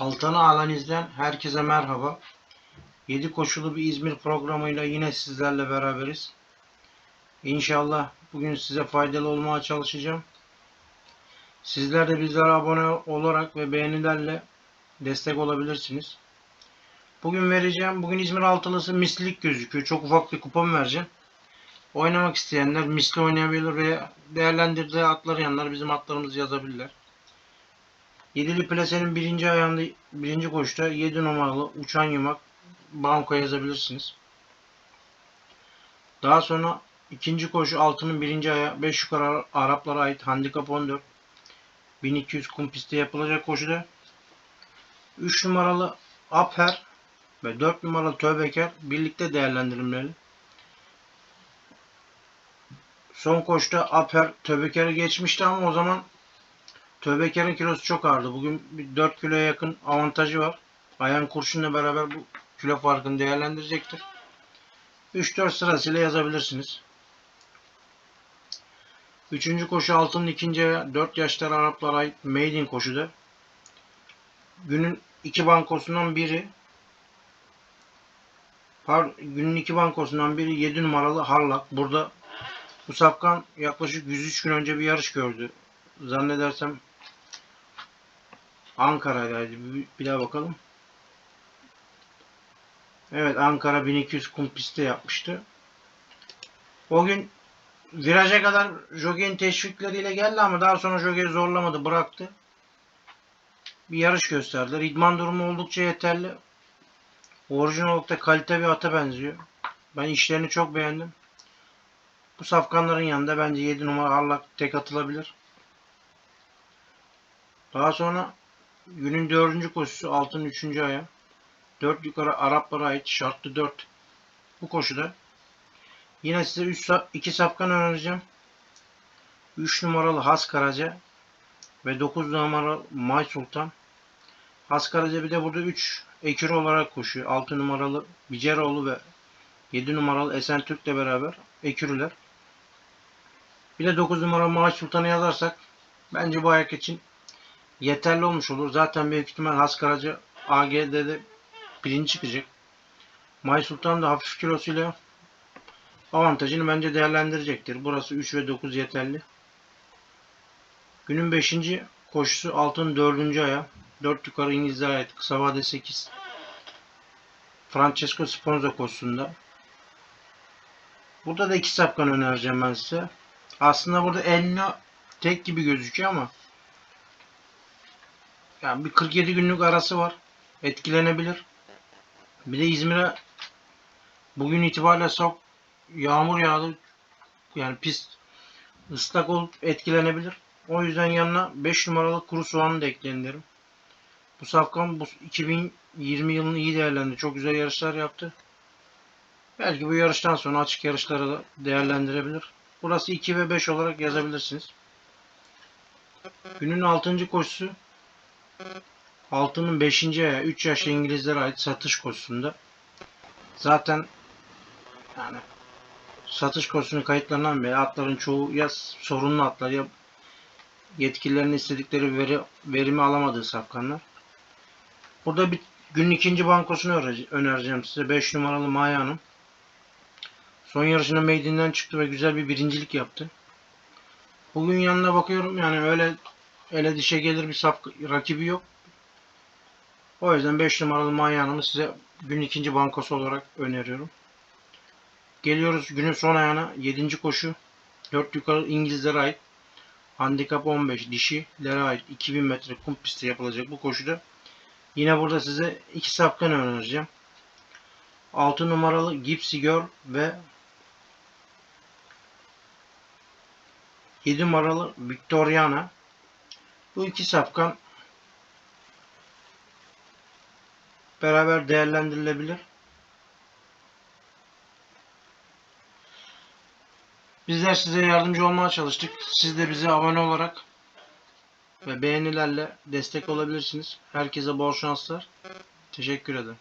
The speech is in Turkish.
Altanı Analiz'den herkese merhaba. 7 koşulu bir İzmir programıyla yine sizlerle beraberiz. İnşallah bugün size faydalı olmaya çalışacağım. Sizler de bizlere abone olarak ve beğenilerle destek olabilirsiniz. Bugün vereceğim, bugün İzmir altılısı mislilik gözüküyor. Çok ufak bir kupon vereceğim. Oynamak isteyenler misli oynayabilir veya değerlendirdiği atları yanlar bizim atlarımızı yazabilirler. Yedili plasenin birinci ayağında birinci koşuda 7 numaralı uçan yumak banko yazabilirsiniz. Daha sonra ikinci koşu altının birinci ayağı 5 yukarı Araplara ait handikap 14 1200 kum pistte yapılacak koşuda 3 numaralı Upher ve 4 numaralı Tövbeker birlikte değerlendirilmeli. Son koşta Upher Tövbeker'i geçmişti ama o zaman Tövbeker'in kilosu çok ağırdı. Bugün bir 4 kiloya yakın avantajı var. Ayhan Kurşun'la beraber bu kilo farkını değerlendirecektir. 3-4 sırasıyla yazabilirsiniz. Üçüncü koşu altının ikinci ayağı 4 yaşlar Araplara ait Maiden koşuda. Günün iki bankosundan biri par, günün iki bankosundan biri 7 numaralı Harlak. Burada bu safkan yaklaşık 103 gün önce bir yarış gördü. Zannedersem Ankara'daydı. Bir, daha bakalım. Evet Ankara 1200 kum pistte yapmıştı. O gün viraja kadar Joge'nin teşvikleriyle geldi ama daha sonra Joge zorlamadı bıraktı. Bir yarış gösterdiler. İdman durumu oldukça yeterli. Orijinal olarak da kalite bir ata benziyor. Ben işlerini çok beğendim. Bu safkanların yanında bence 7 numara Harlak tek atılabilir. Daha sonra günün dördüncü koşusu altın üçüncü aya. Dört yukarı Araplara ait şartlı dört. Bu koşuda yine size 3 2 safkan önereceğim. 3 numaralı Has Karaca ve 9 numaralı May Sultan. Has Karaca bir de burada 3 ekürü olarak koşuyor. 6 numaralı Biceroğlu ve 7 numaralı Esen Türk'le beraber ekürüler. Bir de 9 numaralı May Sultan'ı yazarsak bence bu ayak için yeterli olmuş olur. Zaten büyük ihtimal Haskaraca AG'de de birinci çıkacak. May Sultan da hafif kilosuyla avantajını bence değerlendirecektir. Burası 3 ve 9 yeterli. Günün 5. koşusu altın 4. aya. 4 yukarı İngilizlere ait kısa vade 8. Francesco Sponza koşusunda. Burada da iki sapkan önereceğim ben size. Aslında burada Enna tek gibi gözüküyor ama yani bir 47 günlük arası var. Etkilenebilir. Bir de İzmir'e bugün itibariyle çok yağmur yağdı. Yani pis ıslak olup etkilenebilir. O yüzden yanına 5 numaralı kuru soğanı da ekleyin derim. Bu safkan bu 2020 yılını iyi değerlendi. Çok güzel yarışlar yaptı. Belki bu yarıştan sonra açık yarışları da değerlendirebilir. Burası 2 ve 5 olarak yazabilirsiniz. Günün 6. koşusu Altının 5. ayağı 3 yaşlı İngilizlere ait satış koşusunda. Zaten yani satış koşusunun kayıtlarından beri atların çoğu ya sorunlu atlar ya yetkililerin istedikleri veri, verimi alamadığı safkanlar. Burada bir günün ikinci bankosunu önereceğim size. 5 numaralı Maya Hanım. Son yarışında Maiden'den çıktı ve güzel bir birincilik yaptı. Bugün yanına bakıyorum yani öyle ele dişe gelir bir saf rakibi yok. O yüzden 5 numaralı Maya Hanım'ı size gün ikinci bankosu olarak öneriyorum. Geliyoruz günün son ayağına 7. koşu. 4 yukarı İngilizlere ait. Handikap 15 dişilere ait 2000 metre kum pisti yapılacak bu koşuda. Yine burada size iki safkan önereceğim. 6 numaralı Gypsy Girl ve 7 numaralı Victoriana. Bu iki safkan beraber değerlendirilebilir. Bizler size yardımcı olmaya çalıştık. Siz de bize abone olarak ve beğenilerle destek olabilirsiniz. Herkese bol şanslar. Teşekkür ederim.